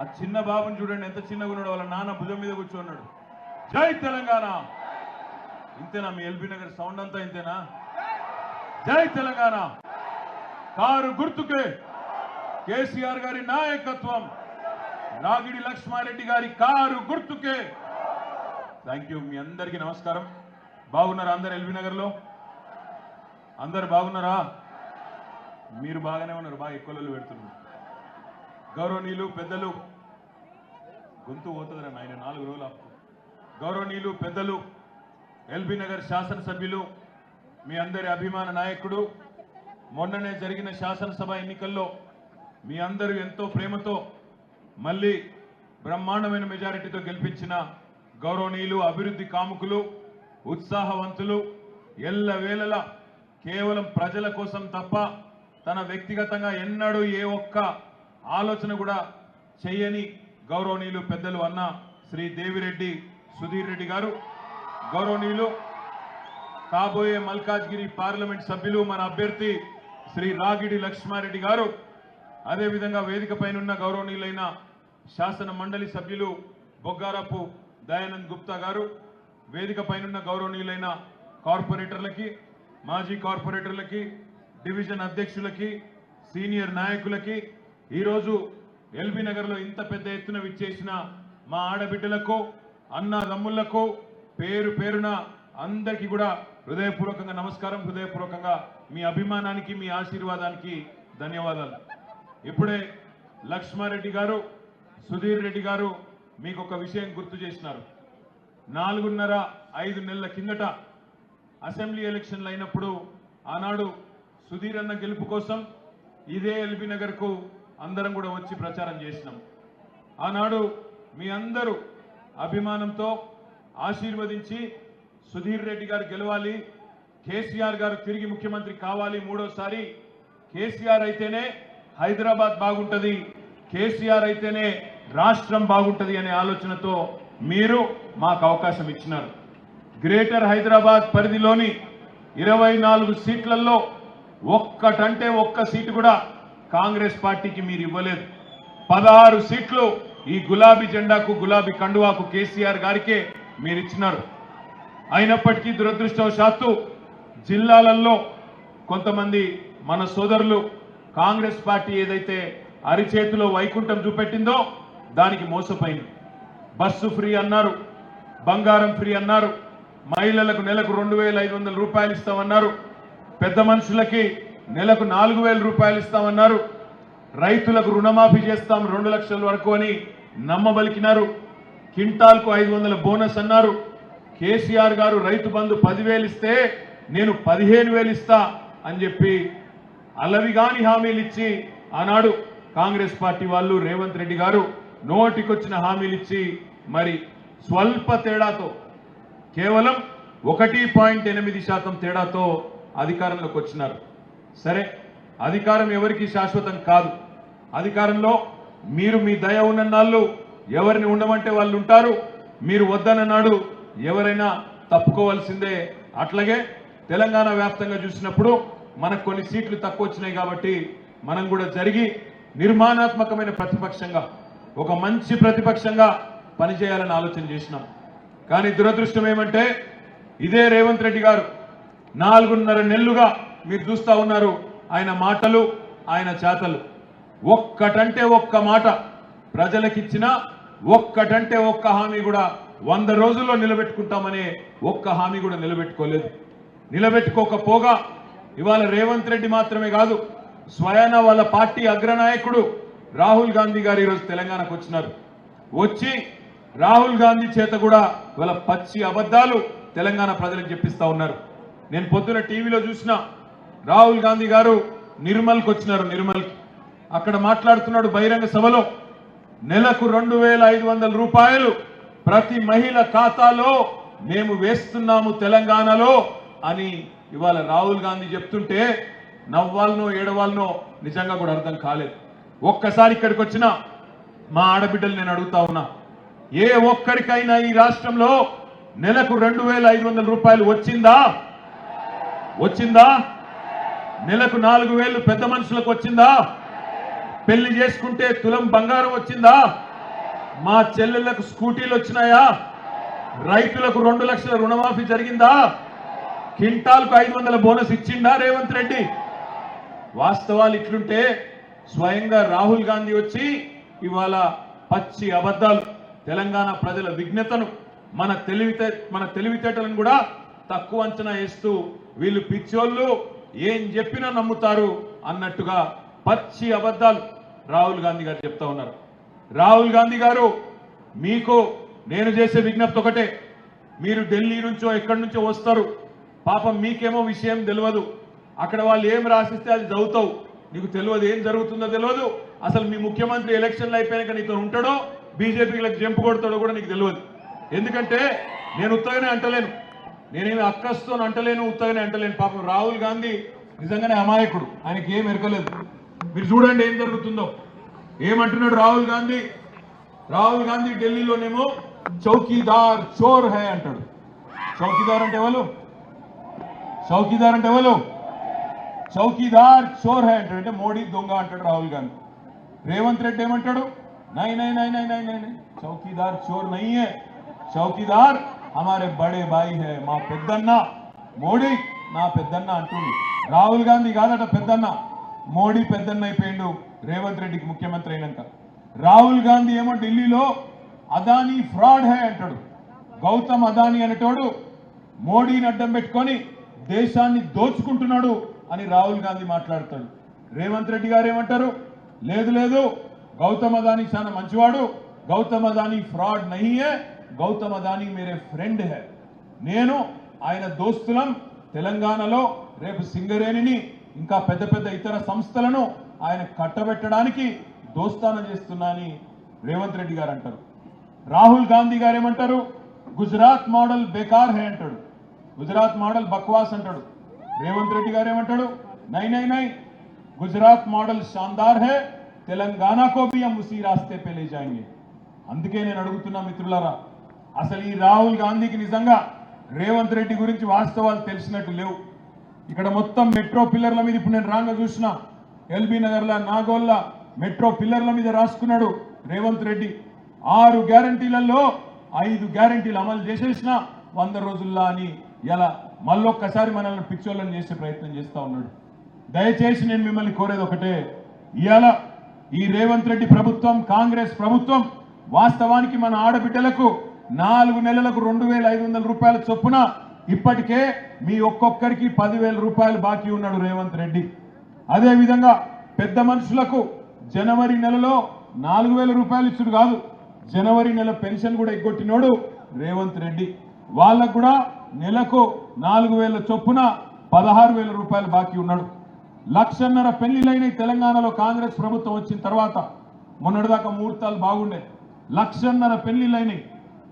ఆ చిన్న బాబుని చూడండి ఎంత చిన్నగా ఉన్నాడు వాళ్ళ నాన్న భుజం మీద కూర్చున్నాడు. జై తెలంగాణ! ఇంతేనా మీ ఎల్బీ నగర్ సౌండ్ అంతా ఇంతేనా? జై తెలంగాణ! కారు గుర్తుకే! కేసీఆర్ గారి నాయకత్వం! రాగిడి లక్ష్మారెడ్డి గారి కారు గుర్తుకే! థ్యాంక్ యూ మీ అందరికీ నమస్కారం. బాగున్నారా అందరు ఎల్బీ నగర్లో? అందరు బాగున్నారా? మీరు బాగానే ఉన్నారు. బాగా ఎక్కువలు పెడుతున్నారు. గౌరవనీయులు పెద్దలు గొంతు పోతుందిరా ఆయన నాలుగు రోజులు ఆపు. గౌరవనీయులు పెద్దలు ఎల్బీ నగర్ శాసనసభ్యులు మీ అందరి అభిమాన నాయకుడు మొన్ననే జరిగిన శాసనసభ ఎన్నికల్లో మీ అందరూ ఎంతో ప్రేమతో మళ్ళీ బ్రహ్మాండమైన మెజారిటీతో గెలిపించిన గౌరవనీయులు అభివృద్ధి కాముకులు ఉత్సాహవంతులు ఎల్ల వేళల కేవలం ప్రజల కోసం తప్ప తన వ్యక్తిగతంగా ఎన్నడూ ఏ ఒక్క ఆలోచన కూడా చేయని గౌరవనీయులు పెద్దలు అన్న శ్రీ దేవిరెడ్డి సుధీర్ రెడ్డి గారు. గౌరవనీయులు కాబోయే మల్కాజ్గిరి పార్లమెంట్ సభ్యులు మన అభ్యర్థి శ్రీ రాగిడి లక్ష్మారెడ్డి గారు. అదేవిధంగా వేదిక పైనున్న గౌరవనీయులైన శాసన మండలి సభ్యులు బొగ్గారపు దయానంద్ గుప్తా గారు. వేదిక పైనున్న గౌరవనీయులైన కార్పొరేటర్లకి మాజీ కార్పొరేటర్లకి డివిజన్ అధ్యక్షులకి సీనియర్ నాయకులకి ఈరోజు ఎల్బీ నగర్లో ఇంత పెద్ద ఎత్తున విచ్చేసిన మా ఆడబిడ్డలకు అన్నదమ్ముళ్ళకు పేరు పేరున అందరికీ కూడా హృదయపూర్వకంగా నమస్కారం హృదయపూర్వకంగా మీ అభిమానానికి మీ ఆశీర్వాదానికి ధన్యవాదాలు. ఇప్పుడే లక్ష్మారెడ్డి గారు సుధీర్ రెడ్డి గారు మీకు ఒక విషయం గుర్తు చేసినారు. నాలుగున్నర ఐదు నెలల కిందట అసెంబ్లీ ఎలక్షన్లు అయినప్పుడు ఆనాడు సుధీర్ అన్న గెలుపు కోసం ఇదే ఎల్బీ నగర్కు అందరం కూడా వచ్చి ప్రచారం చేసినాం. ఆనాడు మీ అందరూ అభిమానంతో ఆశీర్వదించి సుధీర్ రెడ్డి గారు గెలవాలి కేసీఆర్ గారు తిరిగి ముఖ్యమంత్రి కావాలి మూడోసారి. కేసీఆర్ అయితేనే హైదరాబాద్ బాగుంటుంది కేసీఆర్ అయితేనే రాష్ట్రం బాగుంటుంది అనే ఆలోచనతో మీరు మాకు అవకాశం ఇచ్చినారు. గ్రేటర్ హైదరాబాద్ పరిధిలోని ఇరవై నాలుగు సీట్లలో ఒక్కటంటే ఒక్క సీటు కూడా కాంగ్రెస్ పార్టీకి మీరు ఇవ్వలేదు. పదహారు సీట్లు ఈ గులాబీ జెండాకు గులాబీ కండువాకు కేసీఆర్ గారికే మీరు ఇచ్చినారు. అయినప్పటికీ దురదృష్టవశాత్తు జిల్లాలలో కొంతమంది మన సోదరులు కాంగ్రెస్ పార్టీ ఏదైతే అరిచేతిలో వైకుంఠం చూపెట్టిందో దానికి మోసపోయింది. బస్సు ఫ్రీ అన్నారు బంగారం ఫ్రీ అన్నారు మహిళలకు నెలకు రెండు వేల ఐదు వందల రూపాయలు ఇస్తామన్నారు. పెద్ద మనుషులకి నెలకు నాలుగు వేల రూపాయలు ఇస్తామన్నారు. రైతులకు రుణమాఫీ చేస్తాం రెండు లక్షల వరకు అని నమ్మబలికినారు. కింటాల్కు ఐదు వందల బోనస్ అన్నారు. కేసీఆర్ గారు రైతు బంధు పదివేలు ఇస్తే నేను పదిహేను వేలు ఇస్తా అని చెప్పి అలవిగాని హామీలు ఇచ్చి ఆనాడు కాంగ్రెస్ పార్టీ వాళ్ళు రేవంత్ రెడ్డి గారు నోటికొచ్చిన హామీలు ఇచ్చి మరి స్వల్ప తేడాతో కేవలం ఒకటి పాయింట్ ఎనిమిది శాతం తేడాతో అధికారంలోకి వచ్చినారు. సరే అధికారం ఎవరికి శాశ్వతం కాదు. అధికారంలో మీరు మీ దయ ఉన్నన్నాళ్ళు ఎవరిని ఉండమంటే వాళ్ళు ఉంటారు మీరు వద్దనన్నాడు ఎవరైనా తప్పుకోవాల్సిందే. అట్లాగే తెలంగాణ వ్యాప్తంగా చూసినప్పుడు మనకు కొన్ని సీట్లు తక్కువ వచ్చినాయి కాబట్టి మనం కూడా జరిగి నిర్మాణాత్మకమైన ప్రతిపక్షంగా ఒక మంచి ప్రతిపక్షంగా పనిచేయాలని ఆలోచన చేసినాం. కానీ దురదృష్టం ఏమంటే ఇదే రేవంత్ రెడ్డి గారు నాలుగున్నర నెలలుగా మీరు చూస్తూ ఉన్నారు ఆయన మాటలు ఆయన చేతలు. ఒక్కటంటే ఒక్క మాట ప్రజలకిచ్చిన ఒక్కటంటే ఒక్క హామీ కూడా వంద రోజుల్లో నిలబెట్టుకుంటామనే ఒక్క హామీ కూడా నిలబెట్టుకోలేదు. నిలబెట్టుకోకపోగా ఇవాళ రేవంత్ రెడ్డి మాత్రమే కాదు స్వయాన వాళ్ళ పార్టీ అగ్రనాయకుడు రాహుల్ గాంధీ గారు ఈరోజు తెలంగాణకు వచ్చినారు. వచ్చి రాహుల్ గాంధీ చేత కూడా వాళ్ళ పచ్చి అబద్ధాలు తెలంగాణ ప్రజలకు చెప్పిస్తా ఉన్నారు. నేను పొద్దున టీవీలో చూసిన రాహుల్ గాంధీ గారు నిర్మల్కి వచ్చినారు నిర్మల్కి. అక్కడ మాట్లాడుతున్నాడు బహిరంగ సభలో. నెలకు రెండు వేల ఐదు వందల రూపాయలు ప్రతి మహిళ ఖాతాలో మేము వేస్తున్నాము తెలంగాణలో అని ఇవాళ రాహుల్ గాంధీ చెప్తుంటే నవ్వాలనో ఏడవాలనో నిజంగా కూడా అర్థం కాలేదు. ఒక్కసారి ఇక్కడికి వచ్చిన మా ఆడబిడ్డలు నేను అడుగుతా ఉన్నా ఏ ఒక్కడికైనా ఈ రాష్ట్రంలో నెలకు రెండు వేల ఐదు వందల రూపాయలు వచ్చిందా? వచ్చిందా? నెలకు నాలుగు వేలు పెద్ద మనుషులకు వచ్చిందా? పెళ్ళి చేసుకుంటే తులం బంగారం వచ్చిందా? మా చెల్లెళ్ళకు స్కూటీలు వచ్చినాయా? రైతులకు రెండు లక్షల రుణమాఫీ జరిగిందా? కింటాల్కు ఐదు వందల బోనస్ ఇచ్చిండా రేవంత్ రెడ్డి? వాస్తవాలు ఇట్లుంటే స్వయంగా రాహుల్ గాంధీ వచ్చి ఇవాళ పచ్చి అబద్ధాలు తెలంగాణ ప్రజల విఘ్నతను మన తెలివితే మన తెలివితేటలను కూడా తక్కువ అంచనా వేస్తూ వీళ్ళు పిచ్చోళ్ళు ఏం చెప్పినా నమ్ముతారు అన్నట్టుగా పచ్చి అబద్ధాలు రాహుల్ గాంధీ గారు చెప్తా ఉన్నారు. రాహుల్ గాంధీ గారు మీకు నేను చేసే విజ్ఞప్తి ఒకటే. మీరు ఢిల్లీ నుంచో ఎక్కడి నుంచో వస్తారు. పాపం మీకేమో విషయం తెలియదు అక్కడ వాళ్ళు ఏం రాసిస్తే అది చదువుతావు. నీకు తెలియదు ఏం జరుగుతుందో తెలియదు అసలు మీ ముఖ్యమంత్రి ఎలక్షన్లు అయిపోయాక నీతో ఉంటాడో బీజేపీలకు జంపు కొడతాడో కూడా నీకు తెలియదు ఎందుకంటే నేను ఉత్తగానే అంటలేను. నేనేమి అక్కస్తో అంటలేను ఉత్తగానే అంటలేను. పాపం రాహుల్ గాంధీ నిజంగానే అమాయకుడు. ఆయనకి ఏం ఎరకలేదు మీరు చూడండి ఏం జరుగుతుందో. ఏమంటున్నాడు రాహుల్ గాంధీ? రాహుల్ గాంధీ ఢిల్లీలోనేమో చౌకీదార్ చోర్ హై అంటాడు. చౌకీదార్ అంటే ఎవరు? చౌకీదార్ అంటే ఎవరు? చౌకీదార్ చోర్ హై అంటాడు. అంటే మోడీ దొంగ అంటాడు రాహుల్ గాంధీ. రేవంత్ రెడ్డి ఏమంటాడు? నై నై నై నై నై నై నై. చౌకీదార్ చోర్ నయ్యే. చౌకీదార్ హమారే బడే బాయి హే మా పెద్దన్న మోడీ నా పెద్దన్న అంటుంది రాహుల్ గాంధీ కాదట పెద్దన్న మోడీ పెద్దన్న అయిపోయిండు రేవంత్ రెడ్డికి ముఖ్యమంత్రి అయినాక రాహుల్ గాంధీ ఏమో ఢిల్లీలో అదానీ ఫ్రాడ్ హే అంటాడు గౌతమ్ అదానీ అనేటోడు మోడీని అడ్డం పెట్టుకొని దేశాన్ని దోచుకుంటున్నాడు అని రాహుల్ గాంధీ మాట్లాడతాడు రేవంత్ రెడ్డి గారు ఏమంటారు లేదు లేదు। గౌతమ్ అదానీ చాలా మంచివాడు. గౌతమ్ అదానీ ఫ్రాడ్ నహియే. గౌతమ్ అదానీ మేరే ఫ్రెండ్ హే. నేను ఆయన దోస్తులం తెలంగాణలో రేపు సింగరేణిని ఇంకా పెద్ద పెద్ద ఇతర సంస్థలను ఆయన కట్టబెట్టడానికి దోస్తానం చేస్తున్నా అని రేవంత్ రెడ్డి గారు అంటారు. రాహుల్ గాంధీ గారు ఏమంటారు? గుజరాత్ మోడల్ బేకార్ హే అంటాడు. గుజరాత్ మోడల్ బక్వాస్ అంటాడు. రేవంత్ రెడ్డి గారు ఏమంటాడు? నై నై నై గుజరాత్ మోడల్ షాందార్ హే తెలంగాణ కో ముసి రాస్తే పే లే అందుకే నేను అడుగుతున్నా మిత్రులారా అసలు ఈ రాహుల్ గాంధీకి నిజంగా రేవంత్ రెడ్డి గురించి వాస్తవాలు తెలిసినట్టు లేవు. ఇక్కడ మొత్తం మెట్రో పిల్లర్ల మీద ఇప్పుడు నేను రాంగ చూసిన ఎల్బీ నగర్ల నాగోల్ల మెట్రో పిల్లర్ల మీద రాసుకున్నాడు రేవంత్ రెడ్డి. ఆరు గ్యారంటీలలో ఐదు గ్యారంటీలు అమలు చేసేసిన వంద రోజుల్లో అని ఇలా మళ్ళొక్కసారి మనల్ని పిచ్చోళ్ళని చేసే ప్రయత్నం చేస్తూ ఉన్నాడు. దయచేసి నేను మిమ్మల్ని కోరేది ఒకటే ఇవాళ ఈ రేవంత్ రెడ్డి ప్రభుత్వం కాంగ్రెస్ ప్రభుత్వం వాస్తవానికి మన ఆడబిడ్డలకు నాలుగు నెలలకు రెండు వేల ఐదు వందల రూపాయల చొప్పున ఇప్పటికే మీ ఒక్కొక్కరికి పదివేల రూపాయలు బాకీ ఉన్నాడు రేవంత్ రెడ్డి. అదేవిధంగా పెద్ద మనుషులకు జనవరి నెలలో నాలుగు వేల రూపాయలు ఇచ్చుడు కాదు జనవరి నెల పెన్షన్ కూడా ఎగ్గొట్టినోడు రేవంత్ రెడ్డి. వాళ్ళకు కూడా నెలకు నాలుగు వేల చొప్పున పదహారు వేల రూపాయలు బాకీ ఉన్నాడు. లక్షన్నర పెళ్ళిలైన తెలంగాణలో కాంగ్రెస్ ప్రభుత్వం వచ్చిన తర్వాత మొన్నటిదాకా ముహూర్తాలు బాగుండే. లక్షన్నర పెళ్ళిలైనవి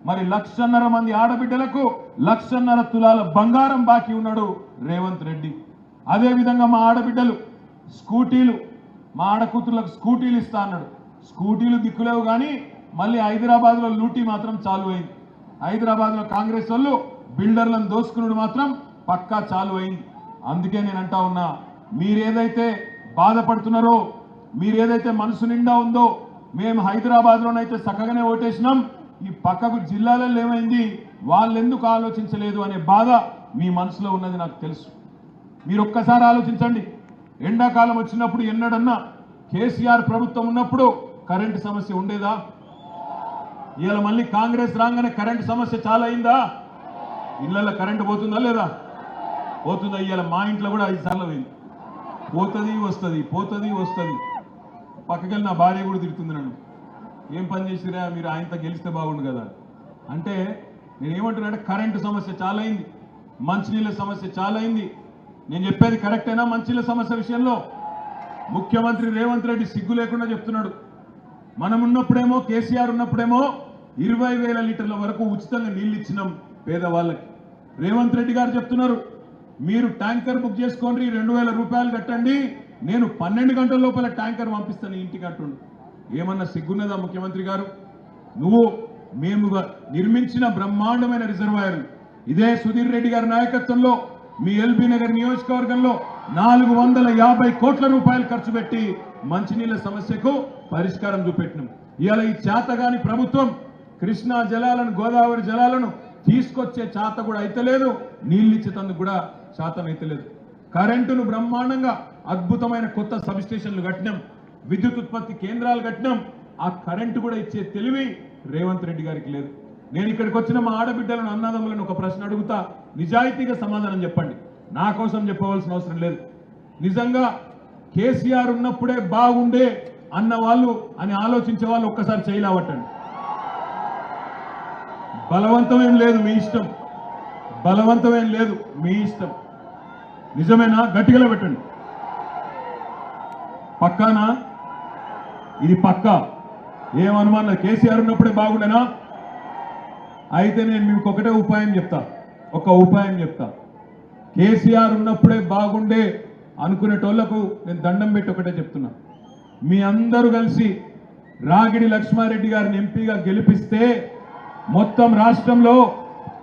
మరి లక్షన్నర మంది ఆడబిడ్డలకు లక్షన్నర తులాల బంగారం బాకీ ఉన్నాడు రేవంత్ రెడ్డి. అదేవిధంగా మా ఆడబిడ్డలు స్కూటీలు మా ఆడకూతుర్లకు స్కూటీలు ఇస్తా అన్నాడు. స్కూటీలు దిక్కులేవు కానీ మళ్ళీ హైదరాబాద్లో లూటీ మాత్రం చాలు అయింది. హైదరాబాద్లో కాంగ్రెస్ వాళ్ళు బిల్డర్లను దోసుకున్నాడు మాత్రం పక్కా చాలు అయింది. అందుకే నేను అంటా ఉన్నా మీరేదైతే బాధపడుతున్నారో మీరేదైతే మనసు నిండా ఉందో మేము హైదరాబాద్లోనైతే చక్కగానే ఓటేసినాం. ఈ పక్కకు జిల్లాలలో ఏమైంది? వాళ్ళు ఎందుకు ఆలోచించలేదు అనే బాధ మీ మనసులో ఉన్నది నాకు తెలుసు. మీరు ఒక్కసారి ఆలోచించండి. ఎండాకాలం వచ్చినప్పుడు ఎన్నడన్నా కేసీఆర్ ప్రభుత్వం ఉన్నప్పుడు కరెంటు సమస్య ఉండేదా? ఇవాళ మళ్ళీ కాంగ్రెస్ రాగానే కరెంటు సమస్య చాలా అయిందా? ఇళ్ళల్లో కరెంటు పోతుందా లేదా? పోతుందా? ఇవాళ మా ఇంట్లో కూడా ఐదు సార్లు పోయింది. పోతుంది వస్తుంది పోతుంది వస్తుంది. పక్కకెళ్ళి నా భార్య కూడా తిడుతుంది నన్ను. ఏం పని చేసిరా? మీరు ఆయనతో గెలిస్తే బాగుండు కదా. అంటే నేను కరెంటు సమస్య చాలా అయింది మంచినీళ్ళ సమస్య చాలా అయింది నేను చెప్పేది కరెక్టేనా? మంచినీళ్ళ సమస్య విషయంలో. ముఖ్యమంత్రి రేవంత్ రెడ్డి సిగ్గు లేకుండా చెప్తున్నాడు. మనం ఉన్నప్పుడేమో కేసీఆర్ ఉన్నప్పుడేమో ఇరవై వేల లీటర్ల వరకు ఉచితంగా నీళ్ళు ఇచ్చినాం పేదవాళ్ళకి. రేవంత్ రెడ్డి గారు చెప్తున్నారు మీరు ట్యాంకర్ బుక్ చేసుకోండి రెండు వేల రూపాయలు కట్టండి నేను పన్నెండు గంటల లోపల ట్యాంకర్ పంపిస్తాను ఇంటికి అంటుండు. ఏమన్నా సిగ్గున్నదా ముఖ్యమంత్రి గారు? నువ్వు మేము నిర్మించిన బ్రహ్మాండమైన రిజర్వాయర్ ఇదే సుధీర్ రెడ్డి గారి నాయకత్వంలో మీ ఎల్బీ నగర్ నియోజకవర్గంలో నాలుగు వందల యాభై కోట్ల రూపాయలు ఖర్చు పెట్టి మంచినీళ్ళ సమస్యకు పరిష్కారం చూపెట్టినాం. ఇవాళ ఈ చేతగాని ప్రభుత్వం కృష్ణా జలాలను గోదావరి జలాలను తీసుకొచ్చే చేత కూడా అయితలేదు నీళ్ళు ఇచ్చేతందుకు కూడా శాతం అయితలేదు. కరెంటును బ్రహ్మాండంగా అద్భుతమైన కొత్త సబ్ స్టేషన్లు కట్టినాం. విద్యుత్ ఉత్పత్తి కేంద్రాలు కట్టినాం. ఆ కరెంటు కూడా ఇచ్చే తెలివి రేవంత్ రెడ్డి గారికి లేదు. నేను ఇక్కడికి వచ్చిన మా ఆడబిడ్డలను అన్నదమ్ములను ఒక ప్రశ్న అడుగుతా. నిజాయితీగా సమాధానం చెప్పండి. నా కోసం చెప్పవలసిన అవసరం లేదు. నిజంగా కేసీఆర్ ఉన్నప్పుడే బాగుండే అన్న వాళ్ళు అని ఆలోచించే వాళ్ళు ఒక్కసారి చేయలేవట్టండి బలవంతం ఏం లేదు మీ ఇష్టం. బలవంతం ఏం లేదు మీ ఇష్టం. నిజమేనా? గట్టిగా పెట్టండి. పక్కానా? ఇది పక్కా. ఏం అనుమానం కేసీఆర్ ఉన్నప్పుడే బాగుండేనా? అయితే నేను మీకు ఒకటే ఉపాయం చెప్తా. ఒక ఉపాయం చెప్తా. కేసీఆర్ ఉన్నప్పుడే బాగుండే అనుకునేటోళ్ళకు నేను దండం పెట్టి ఒకటే చెప్తున్నా. మీ అందరూ కలిసి రాగిడి లక్ష్మారెడ్డి గారిని ఎంపీగా గెలిపిస్తే మొత్తం రాష్ట్రంలో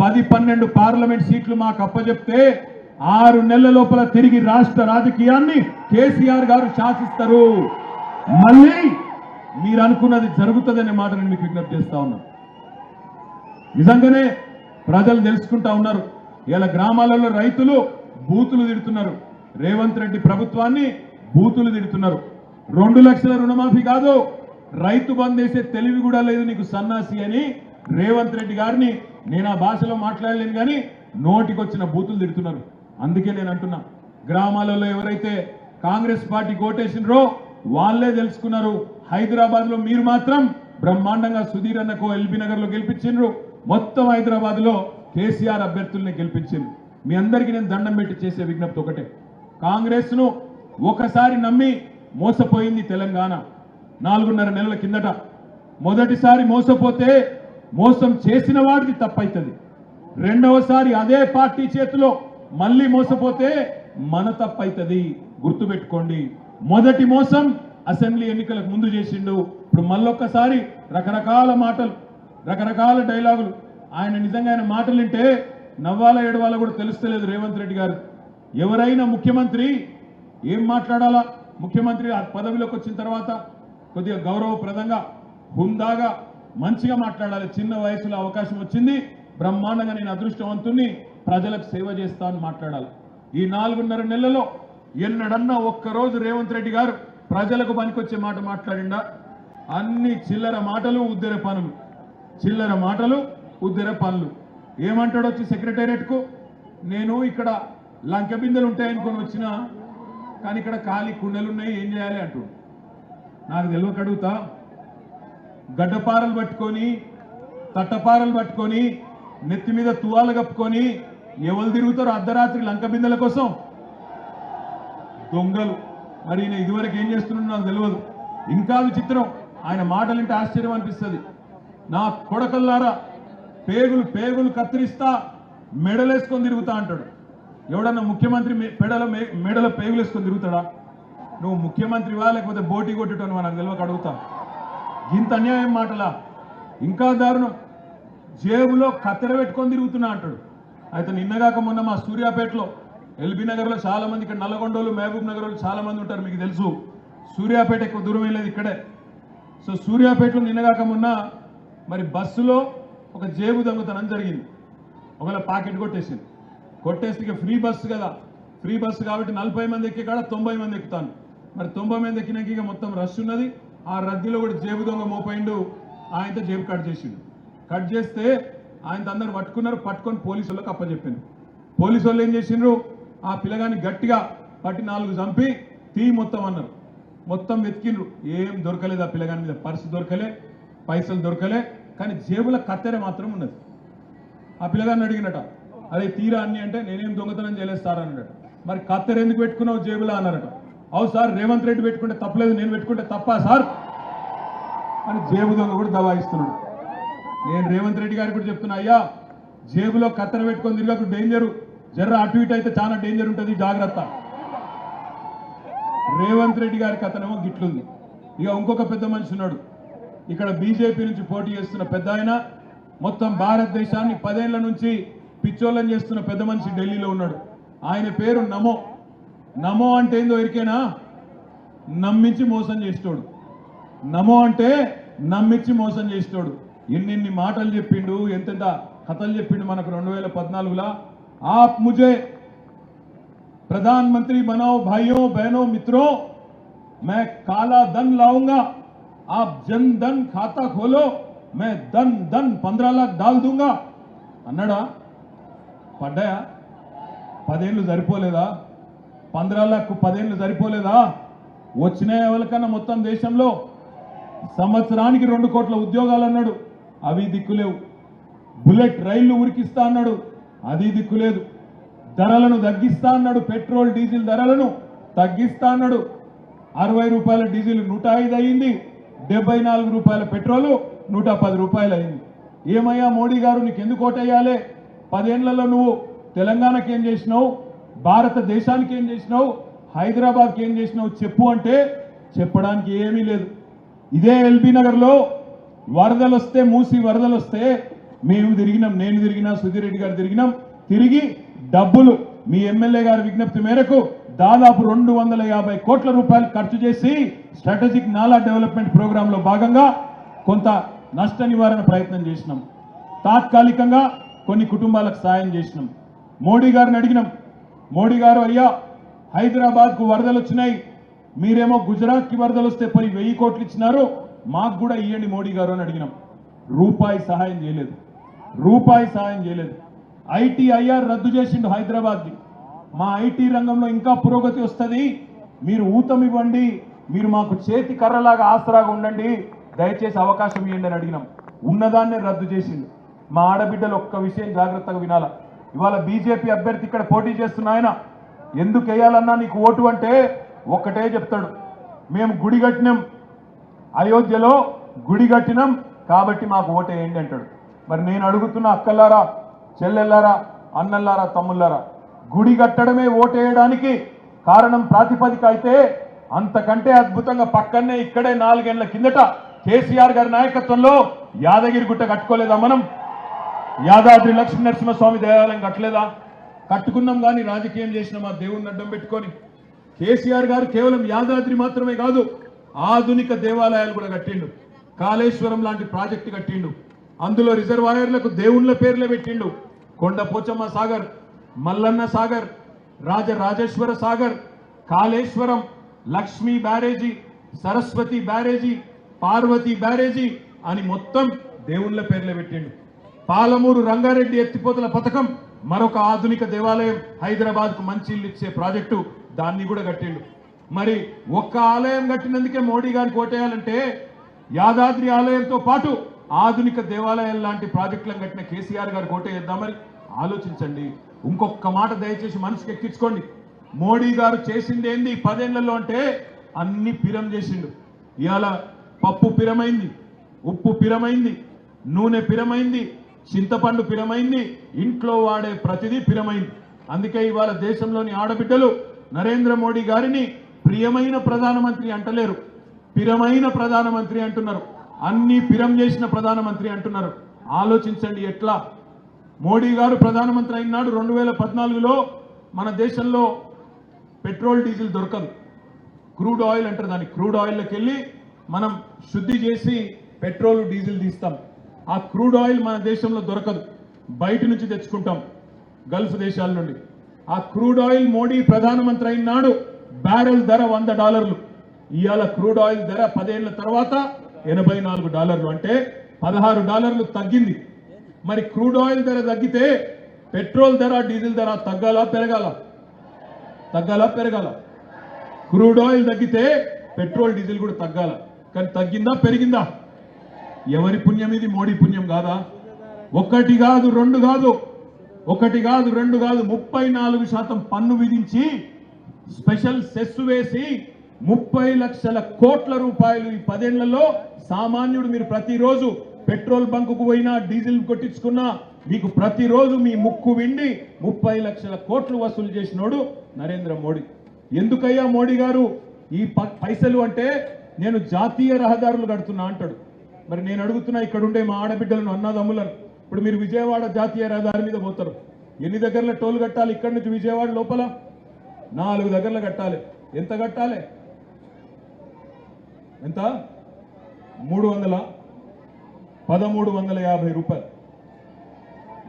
పది పన్నెండు పార్లమెంట్ సీట్లు మాకు అప్పచెప్తే ఆరు నెలల లోపల తిరిగి రాష్ట్ర రాజకీయాన్ని కేసీఆర్ గారు శాసిస్తారు. మళ్ళీ మీరు అనుకున్నది జరుగుతుందనే మాట నేను మీకు విజ్ఞప్తి చేస్తా ఉన్నా. నిజంగానే ప్రజలు తెలుసుకుంటా ఉన్నారు. ఇలా గ్రామాలలో రైతులు బూతులు తిడుతున్నారు. రేవంత్ రెడ్డి ప్రభుత్వాన్ని బూతులు తిడుతున్నారు. రెండు లక్షల రుణమాఫీ కాదు రైతు బంద్ వేసే తెలివి కూడా లేదు నీకు సన్నాసి అని రేవంత్ రెడ్డి గారిని. నేను ఆ భాషలో మాట్లాడలేను కానీ నోటికొచ్చిన బూతులు తిడుతున్నారు. అందుకే నేను అంటున్నా గ్రామాలలో ఎవరైతే కాంగ్రెస్ పార్టీ కోటేసినరో వాళ్ళే తెలుసుకున్నారు. హైదరాబాద్లో మీరు మాత్రం బ్రహ్మాండంగా సుధీర్ అన్నకో ఎల్బీ నగర్లో గెలిపించిండ్రు. మొత్తం హైదరాబాద్లో కేసీఆర్ అభ్యర్థుల్ని గెలిపించింది మీ అందరికీ నేను దండం పెట్టి చేసే విజ్ఞప్తి ఒకటే. కాంగ్రెస్ను ఒకసారి నమ్మి మోసపోయింది తెలంగాణ నాలుగున్నర నెలల కిందట. మొదటిసారి మోసపోతే మోసం చేసిన వాడికి తప్పైతుంది. రెండవసారి అదే పార్టీ చేతిలో మళ్ళీ మోసపోతే మన తప్పైతుంది. గుర్తుపెట్టుకోండి. మొదటి మోసం అసెంబ్లీ ఎన్నికలకు ముందు చేసిండు. ఇప్పుడు మళ్ళొక్కసారి రకరకాల మాటలు రకరకాల డైలాగులు. ఆయన నిజంగా ఆయన మాటలు వింటే నవ్వాల ఏడవాల కూడా తెలుస్తలేదు రేవంత్ రెడ్డి గారు. ఎవరైనా ముఖ్యమంత్రి ఏం మాట్లాడాలా? ముఖ్యమంత్రి ఆ పదవిలోకి వచ్చిన తర్వాత కొద్దిగా గౌరవప్రదంగా హుందాగా మంచిగా మాట్లాడాలి. చిన్న వయసులో అవకాశం వచ్చింది. బ్రహ్మాండంగా నేను అదృష్టవంతుణ్ణి ప్రజలకు సేవ చేస్తా అని మాట్లాడాలి. ఈ నాలుగున్నర నెలలో ఎన్నడన్నా ఒక్కరోజు రేవంత్ రెడ్డి గారు ప్రజలకు పనికొచ్చే మాట మాట్లాడిండా? అన్ని చిల్లర మాటలు ఉద్దెర పనులు. చిల్లర మాటలు ఉద్దెర పనులు. ఏమంటాడు వచ్చి సెక్రటేరియట్కు? నేను ఇక్కడ లంక బిందెలు ఉంటాయనుకొని వచ్చిన కానీ ఇక్కడ ఖాళీ కుండలు ఉన్నాయి ఏం చేయాలి అంటూ నాకు తెలియక అడుగుతా. గడ్డపారలు పట్టుకొని తట్టపారలు పట్టుకొని నెత్తి మీద తువాలు కప్పుకొని ఎవరు తిరుగుతారో అర్ధరాత్రి లంక బిందెల కోసం. దొంగలు. మరి ఈయన ఇదివరకు ఏం చేస్తున్నాడు నాకు తెలియదు. ఇంకా విచిత్రం. ఆయన మాటలు ఆశ్చర్యం అనిపిస్తుంది. నా కొడకల్లారా పేగులు పేగులు కత్తిరిస్తా మెడలేసుకొని తిరుగుతా అంటాడు. ఎవడన్నా ముఖ్యమంత్రి మె- పెడల మెడల పేగులేసుకొని తిరుగుతాడా? నువ్వు ముఖ్యమంత్రివా లేకపోతే బోటి కొట్టేటోని నాకు తెలియక అడుగుతా. ఇంత అన్యాయం మాటలా? ఇంకా దారుణం. జేబులో కత్తెర పెట్టుకొని తిరుగుతున్నా అంటాడు. అయితే నిన్నగాక మొన్న మా సూర్యాపేటలో ఎల్బీ నగర్లో చాలా మంది ఇక్కడ నల్లగొండోలు మహబూబ్ నగర్లో చాలా మంది ఉంటారు మీకు తెలుసు. సూర్యాపేట ఎక్కువ దూరం లేదు ఇక్కడే. సో సూర్యాపేటలో నిన్నగాక మొన్న మరి బస్సులో ఒక జేబు దొంగతనం జరిగింది. ఒకవేళ పాకెట్ కొట్టేసింది. కొట్టేస్తే ఇక ఫ్రీ బస్సు కదా. ఫ్రీ బస్సు కాబట్టి నలభై మంది ఎక్కే కాడ తొంభై మంది ఎక్కుతాను. మరి తొంభై మంది ఎక్కినాక ఇక మొత్తం రష్ ఉన్నది. ఆ రద్దీలో కూడా జేబు దొంగ మోపోయిండు ఆయనతో జేబు కట్ చేసిండు. కట్ చేస్తే ఆయన అందరు పట్టుకున్నారు. పట్టుకొని పోలీసు వాళ్ళకి అప్పచెప్పింది పోలీసు వాళ్ళు ఏం చేసిండ్రు? ఆ పిల్లగాని గట్టిగా పట్టి నాలుగు చంపి తీ మొత్తం అన్నారు. మొత్తం వెతికిండ్రు. ఏం దొరకలేదు ఆ పిల్లగాని మీద. పర్సు దొరకలే పైసలు దొరకలే కానీ జేబుల కత్తెర మాత్రం ఉన్నది. ఆ పిల్లగాన్ని అడిగినట అదే తీరా అన్ని అంటే నేనేం దొంగతనం చేయలేదు సార్ అన్నాడట. మరి కత్తెర ఎందుకు పెట్టుకున్నావు జేబులో అన్నారట. అవు సార్ రేవంత్ రెడ్డి పెట్టుకుంటే తప్పలేదు నేను పెట్టుకుంటే తప్ప సార్? అని జేబు దొంగ కూడా దబాయిస్తున్నాడు. నేను రేవంత్ రెడ్డి గారికి కూడా చెప్తున్నా అయ్యా జేబులో కత్తెర పెట్టుకొని తిరగకు డేంజరు. జర్ర అటు ఇటు అయితే చాలా డేంజర్ ఉంటుంది జాగ్రత్త. రేవంత్ రెడ్డి గారి కథనేమో గిట్లుంది. ఇక ఇంకొక పెద్ద మనిషి ఉన్నాడు. ఇక్కడ బీజేపీ నుంచి పోటీ చేస్తున్న పెద్ద ఆయన. మొత్తం భారతదేశాన్ని పదేళ్ళ నుంచి పిచ్చోళ్ళని చేస్తున్న పెద్ద మనిషి ఢిల్లీలో ఉన్నాడు. ఆయన పేరు నమో. నమో అంటే ఏందో ఎరికేనా? నమ్మించి మోసం చేసేటోడు. నమో అంటే నమ్మించి మోసం చేసేటోడు. ఎన్నెన్ని మాటలు చెప్పిండు ఎంతెంత కథలు చెప్పిండు మనకు రెండు వేల పద్నాలుగులా? ఆప్ ముజే प्रधानमंत्री बनाओ भाइयों बहनों मित्रों मैं काला धन लाऊंगा आप जन धन खाता खोलो मैं धन धन पंद्रह लाख डाल दूंगा అన్నాడా పడ్డాయా పదేళ్ళు సరిపోలేదా పంద్రా లాక్ పదేళ్ళు సరిపోలేదా వచ్చినాయి ఎవరికన్నా మొత్తం దేశంలో సంవత్సరానికి రెండు కోట్ల ఉద్యోగాలు అన్నాడు అవి దిక్కులేవు బుల్లెట్ రైళ్లు ఉరికిస్తా అన్నాడు అది దిక్కులేదు ధరలను తగ్గిస్తా అన్నాడు. పెట్రోల్ డీజిల్ ధరలను తగ్గిస్తా అన్నాడు. అరవై రూపాయల డీజిల్ నూట ఐదు అయింది. డెబ్బై నాలుగు రూపాయల పెట్రోలు నూట పది రూపాయలు అయింది. ఏమయ్యా మోడీ గారు నీకు ఎందుకు ఓటేయాలి పదేళ్ళలో నువ్వు తెలంగాణకి ఏం చేసినావు? భారతదేశానికి ఏం చేసినావు? హైదరాబాద్కి ఏం చేసినావు? చెప్పు అంటే చెప్పడానికి ఏమీ లేదు. ఇదే ఎల్బీ నగర్లో వరదలు వస్తే మూసి వరదలు వస్తే మేము తిరిగినాం నేను తిరిగినా సుధీరెడ్డి గారు తిరిగినాం. తిరిగి డబ్బులు మీ ఎమ్మెల్యే గారి విజ్ఞప్తి మేరకు దాదాపు రెండు వందల యాభై కోట్ల రూపాయలు ఖర్చు చేసి స్ట్రాటజిక్ నాలా డెవలప్మెంట్ ప్రోగ్రాంలో భాగంగా కొంత నష్ట నివారణ ప్రయత్నం చేసినాం. తాత్కాలికంగా కొన్ని కుటుంబాలకు సాయం చేసినాం. మోడీ గారిని అడిగినాం మోడీ గారు అయ్యా హైదరాబాద్కు వరదలు వచ్చినాయి. మీరేమో గుజరాత్కి వరదలు వస్తే పోయి వెయ్యి కోట్లు ఇచ్చినారు. మాకు కూడా ఇవ్వండి మోడీ గారు అని అడిగినాం. రూపాయి సహాయం చేయలేదు. రూపాయి సాయం చేయలేదు. ఐటీఐఆర్ రద్దు చేసిండు హైదరాబాద్ది. మా ఐటీ రంగంలో ఇంకా పురోగతి వస్తుంది. మీరు ఊతం ఇవ్వండి. మీరు మాకు చేతి కర్రలాగా ఆసరాగా ఉండండి. దయచేసి అవకాశం ఇవ్వండి అని అడిగినాం. ఉన్నదాన్నే రద్దు చేసిండు. మా ఆడబిడ్డలు ఒక్క విషయం జాగ్రత్తగా వినాలా. ఇవాళ బీజేపీ అభ్యర్థి ఇక్కడ పోటీ చేస్తున్న ఆయన ఎందుకు వేయాలన్నా నీకు ఓటు అంటే ఒక్కటే చెప్తాడు. మేము గుడి కట్టినాం. అయోధ్యలో గుడి కట్టినాం. కాబట్టి మాకు ఓటేయండి అంటాడు. మరి నేను అడుగుతున్న అక్కల్లారా చెల్లెల్లారా అన్నల్లారా తమ్ముళ్ళారా గుడి కట్టడమే ఓటేయడానికి కారణం ప్రాతిపదిక అయితే అంతకంటే అద్భుతంగా పక్కనే ఇక్కడే నాలుగేళ్ళ కిందట కేసీఆర్ గారి నాయకత్వంలో యాదగిరి గుట్ట కట్టుకోలేదా మనం? యాదాద్రి లక్ష్మీ నరసింహస్వామి దేవాలయం కట్టలేదా? కట్టుకున్నాం కానీ రాజకీయం చేసిన మా దేవుణ్ణి అడ్డం పెట్టుకొని. కేసీఆర్ గారు కేవలం యాదాద్రి మాత్రమే కాదు ఆధునిక దేవాలయాలు కూడా కట్టిండు. కాళేశ్వరం లాంటి ప్రాజెక్టు కట్టిండు. అందులో రిజర్వాయర్లకు దేవుళ్ళ పేర్లే పెట్టిండు. కొండ పోచమ్మ సాగర్ మల్లన్న సాగర్ రాజరాజేశ్వర సాగర్ కాళేశ్వరం లక్ష్మీ బ్యారేజీ సరస్వతి బ్యారేజీ పార్వతి బ్యారేజీ అని మొత్తం దేవుళ్ళ పేర్లే పెట్టిండు. పాలమూరు రంగారెడ్డి ఎత్తిపోతల పథకం మరొక ఆధునిక దేవాలయం హైదరాబాద్కు మంచి ఇల్లు ఇచ్చే ప్రాజెక్టు దాన్ని కూడా కట్టిండు. మరి ఒక్క ఆలయం కట్టినందుకే మోడీ గారికి ఓటేయాలంటే యాదాద్రి ఆలయంతో పాటు ఆధునిక దేవాలయాలు లాంటి ప్రాజెక్టులను కట్టిన కేసీఆర్ గారు ఓటేద్దాం మరి? ఆలోచించండి. ఇంకొక మాట దయచేసి మనసుకి ఎక్కించుకోండి. మోడీ గారు చేసింది ఏంది పదేళ్ళలో అంటే అన్ని పిరం చేసిండు. ఇవాళ పప్పు పిరమైంది ఉప్పు పిరమైంది నూనె పిరమైంది చింతపండు పిరమైంది ఇంట్లో వాడే ప్రతిదీ పిరమైంది. అందుకే ఇవాళ దేశంలోని ఆడబిడ్డలు నరేంద్ర మోడీ గారిని ప్రియమైన ప్రధానమంత్రి అంటలేరు. పిరమైన ప్రధానమంత్రి అంటున్నారు. అన్ని పిరం చేసిన ప్రధానమంత్రి అంటున్నారు. ఆలోచించండి ఎట్లా? మోడీ గారు ప్రధానమంత్రి అయినాడు రెండు వేల పద్నాలుగులో. మన దేశంలో పెట్రోల్ డీజిల్ దొరకదు. క్రూడ్ ఆయిల్ అంటారు దాన్ని. క్రూడ్ ఆయిల్లోకి వెళ్ళి మనం శుద్ధి చేసి పెట్రోల్ డీజిల్ తీస్తాం. ఆ క్రూడ్ ఆయిల్ మన దేశంలో దొరకదు. బయట నుంచి తెచ్చుకుంటాం గల్ఫ్ దేశాల నుండి. ఆ క్రూడ్ ఆయిల్ మోడీ ప్రధానమంత్రి అయినాడు. బ్యారెల్ ధర వంద డాలర్లు. ఇవాళ క్రూడ్ ఆయిల్ ధర పదేళ్ళ తర్వాత ఎనభై నాలుగు డాలర్లు అంటే పదహారు డాలర్లు తగ్గింది. మరి క్రూడ్ ఆయిల్ ధర తగ్గితే పెట్రోల్ ధర డీజిల్ ధర తగ్గాలా పెరగాల? తగ్గాలా పెరగాల? క్రూడ్ ఆయిల్ తగ్గితే పెట్రోల్ డీజిల్ కూడా తగ్గాల. కానీ తగ్గిందా పెరిగిందా? ఎవరి పుణ్యం ఇది? మోడీ పుణ్యం కాదా? ఒకటి కాదు రెండు కాదు. ఒకటి కాదు రెండు కాదు. ముప్పై నాలుగు శాతం పన్ను విధించి స్పెషల్ సెస్ వేసి ముప్పై లక్షల కోట్ల రూపాయలు ఈ పదేళ్ళలో సామాన్యుడు మీరు ప్రతిరోజు పెట్రోల్ బంకుకు పోయినా డీజిల్ కొట్టించుకున్నా మీకు ప్రతిరోజు మీ ముక్కు విండి ముప్పై లక్షల కోట్లు వసూలు చేసినోడు నరేంద్ర మోడీ. ఎందుకయ్యా మోడీ గారు? ఈ ప- పైసలు అంటే నేను జాతీయ రహదారులు కడుతున్నా అంటాడు. మరి నేను అడుగుతున్నా ఇక్కడ ఉండే మా ఆడబిడ్డలను అన్నదమ్ములను. ఇప్పుడు మీరు విజయవాడ జాతీయ రహదారి మీద పోతారు. ఎన్ని దగ్గరలో టోల్ కట్టాలి? ఇక్కడి నుంచి విజయవాడ లోపల? నాలుగు దగ్గరలో కట్టాలి. ఎంత కట్టాలి? ఎంత? మూడు వందల పదమూడు వందల యాభై రూపాయలు.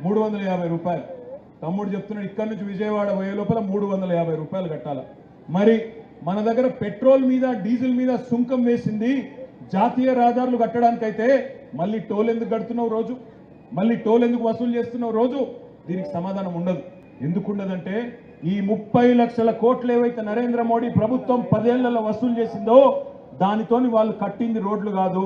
మూడు వందల యాభై రూపాయలు. తమ్ముడు చెప్తున్నాడు ఇక్కడ నుంచి విజయవాడ పోయే లోపల మూడు వందల యాభై రూపాయలు కట్టాల? మరి మన దగ్గర పెట్రోల్ మీద డీజిల్ మీద సుంకం వేసింది జాతీయ రహదారులు కట్టడానికైతే మళ్ళీ టోల్ ఎందుకు కడుతున్నావు రోజు? మళ్ళీ టోల్ ఎందుకు వసూలు చేస్తున్నావు రోజు? దీనికి సమాధానం ఉండదు. ఎందుకు ఉండదంటే ఈ ముప్పై లక్షల కోట్లు ఏవైతే నరేంద్ర మోడీ ప్రభుత్వం పదేళ్ళలో వసూలు చేసిందో దానితోని వాళ్ళు కట్టింది రోడ్లు కాదు.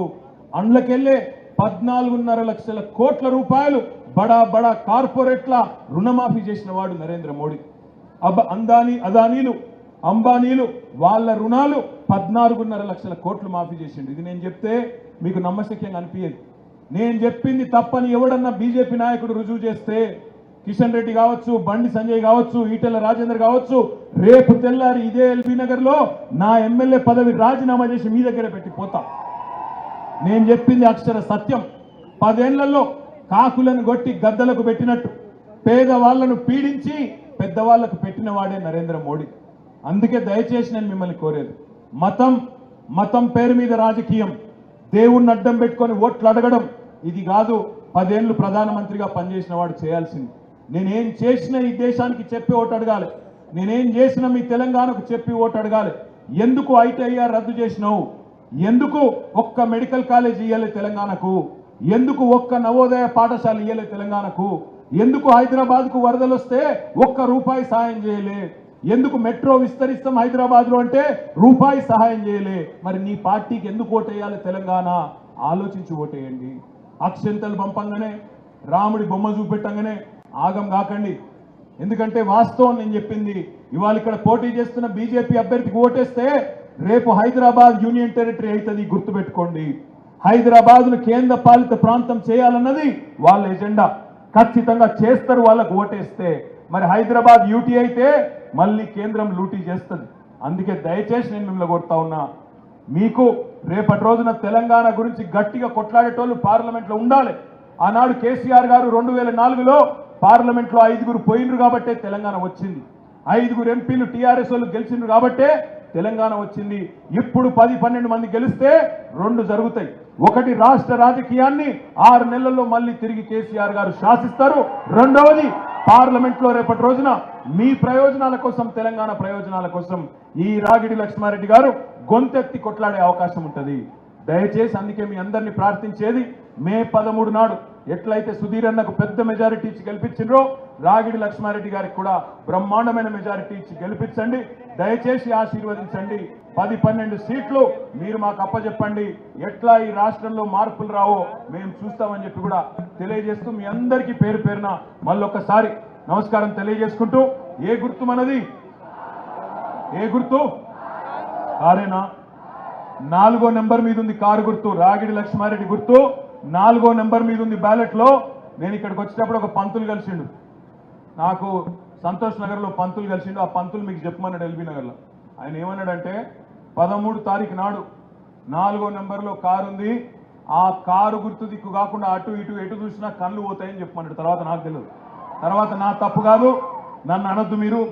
అండ్లకెళ్ళే పద్నాలుగున్నర లక్షల కోట్ల రూపాయలు బడా బడా కార్పొరేట్ల రుణమాఫీ చేసిన వాడు నరేంద్ర మోడీ. అబ్బ అందాని అదానీలు అంబానీలు వాళ్ళ రుణాలు పద్నాలుగున్నర లక్షల కోట్లు మాఫీ చేసిండు. ఇది నేను చెప్తే మీకు నమ్మశక్యంగా అనిపించదు నేను చెప్పింది తప్పని ఎవడన్నా బీజేపీ నాయకుడు రుజువు చేస్తే కిషన్ రెడ్డి కావచ్చు బండి సంజయ్ కావచ్చు ఈటెల రాజేందర్ కావచ్చు రేపు తెల్లారి ఇదే ఎల్బీ నగర్లో నా ఎమ్మెల్యే పదవి రాజీనామా చేసి మీ దగ్గర పెట్టి పోతా. నేను చెప్పింది అక్షర సత్యం. పదేళ్ళలో కాకులను కొట్టి గద్దలకు పెట్టినట్టు పేదవాళ్ళను పీడించి పెద్దవాళ్ళకు పెట్టిన వాడే నరేంద్ర మోడీ. అందుకే దయచేసి నేను మిమ్మల్ని కోరేది. మతం మతం పేరు మీద రాజకీయం. దేవుణ్ణి అడ్డం పెట్టుకొని ఓట్లు అడగడం. ఇది కాదు పదేళ్ళు ప్రధానమంత్రిగా పనిచేసిన వాడు చేయాల్సింది. నేనేం చేసిన ఈ దేశానికి చెప్పి ఓటు అడగాలి. నేనేం చేసిన మీ తెలంగాణకు చెప్పి ఓటు అడగాలి. ఎందుకు ఐటీఐఆర్ రద్దు చేసినావు? ఎందుకు ఒక్క మెడికల్ కాలేజ్ ఇవ్వలే తెలంగాణకు? ఎందుకు ఒక్క నవోదయ పాఠశాల ఇవ్వలే తెలంగాణకు? ఎందుకు హైదరాబాద్కు వరదలు వస్తే ఒక్క రూపాయి సహాయం చేయలే? ఎందుకు మెట్రో విస్తరిస్తాం హైదరాబాద్లో అంటే రూపాయి సహాయం చేయలే? మరి నీ పార్టీకి ఎందుకు ఓటేయాలి తెలంగాణ? ఆలోచించి ఓటేయండి అక్షంతలు పంపంగానే రాముడి బొమ్మ చూపెట్టంగానే ఆగం కాకండి. ఎందుకంటే వాస్తవం నేను చెప్పింది. ఇవాళ ఇక్కడ పోటీ చేస్తున్న బీజేపీ అభ్యర్థికి ఓటేస్తే రేపు హైదరాబాద్ యూనియన్ టెరిటరీ అవుతుంది గుర్తుపెట్టుకోండి. హైదరాబాద్ను కేంద్ర పాలిత ప్రాంతం చేయాలన్నది వాళ్ళ ఎజెండా. ఖచ్చితంగా చేస్తారు వాళ్ళకు ఓటేస్తే. మరి హైదరాబాద్ యూటీ అయితే మళ్ళీ కేంద్రం లూటీ చేస్తుంది. అందుకే దయచేసి నేను మిమ్మల్ని కొడతా ఉన్నా. మీకు రేపటి రోజున తెలంగాణ గురించి గట్టిగా కొట్లాడేటోళ్ళు పార్లమెంట్లో ఉండాలి. ఆనాడు కేసీఆర్ గారు రెండు వేల నాలుగులో పార్లమెంట్లో ఐదుగురు పోయినరు కాబట్టే తెలంగాణ వచ్చింది. ఐదుగురు ఎంపీలు టీఆర్ఎస్ వాళ్ళు గెలిచిండ్రు కాబట్టే తెలంగాణ వచ్చింది. ఇప్పుడు పది పన్నెండు మంది గెలిస్తే రెండు జరుగుతాయి. ఒకటి రాష్ట్ర రాజకీయాన్ని ఆరు నెలల్లో మళ్ళీ తిరిగి కేసీఆర్ గారు శాసిస్తారు. రెండవది పార్లమెంట్లో రేపటి రోజున మీ ప్రయోజనాల కోసం తెలంగాణ ప్రయోజనాల కోసం ఈ రాగిడి లక్ష్మారెడ్డి గారు గొంతెత్తి కొట్లాడే అవకాశం ఉంటుంది. దయచేసి అందుకే మీ అందరినీ ప్రార్థించేది మే పదమూడు నాడు. ఎట్లయితే సుధీర్ అన్నకు పెద్ద మెజారిటీ ఇచ్చి గెలిపించిండ్రో రాగిడి లక్ష్మారెడ్డి గారికి కూడా బ్రహ్మాండమైన మెజారిటీ ఇచ్చి గెలిపించండి. దయచేసి ఆశీర్వదించండి. పది పన్నెండు సీట్లు మీరు మాకు అప్పచెప్పండి ఎట్లా ఈ రాష్ట్రంలో మార్పులు రావో మేము చూస్తామని చెప్పి కూడా తెలియజేస్తూ మీ అందరికీ పేరు పేరున మళ్ళొక్కసారి నమస్కారం తెలియజేసుకుంటూ ఏ గుర్తు మనది? ఏ గుర్తు? కారేనా? నాలుగో నెంబర్ మీద ఉంది కారు గుర్తు రాగిడి లక్ష్మారెడ్డి గుర్తు. నాలుగో నెంబర్ మీద ఉంది బ్యాలెట్లో. నేను ఇక్కడికి వచ్చేటప్పుడు ఒక పంతులు కలిసిండు. నాకు సంతోష్ నగర్లో పంతులు కలిసిండు. ఆ పంతులు మీకు చెప్పమన్నాడు ఎల్బీ నగర్లో. ఆయన ఏమన్నాడంటే పదమూడు తారీఖు నాడు నాలుగో నెంబర్లో కారు ఉంది. ఆ కారు గుర్తు దిక్కు కాకుండా అటు ఇటు ఎటు చూసినా కళ్ళు పోతాయని చెప్పమన్నాడు. తర్వాత నాకు తెలియదు. తర్వాత నా తప్పు కాదు. నన్ను అనొద్దు మీరు.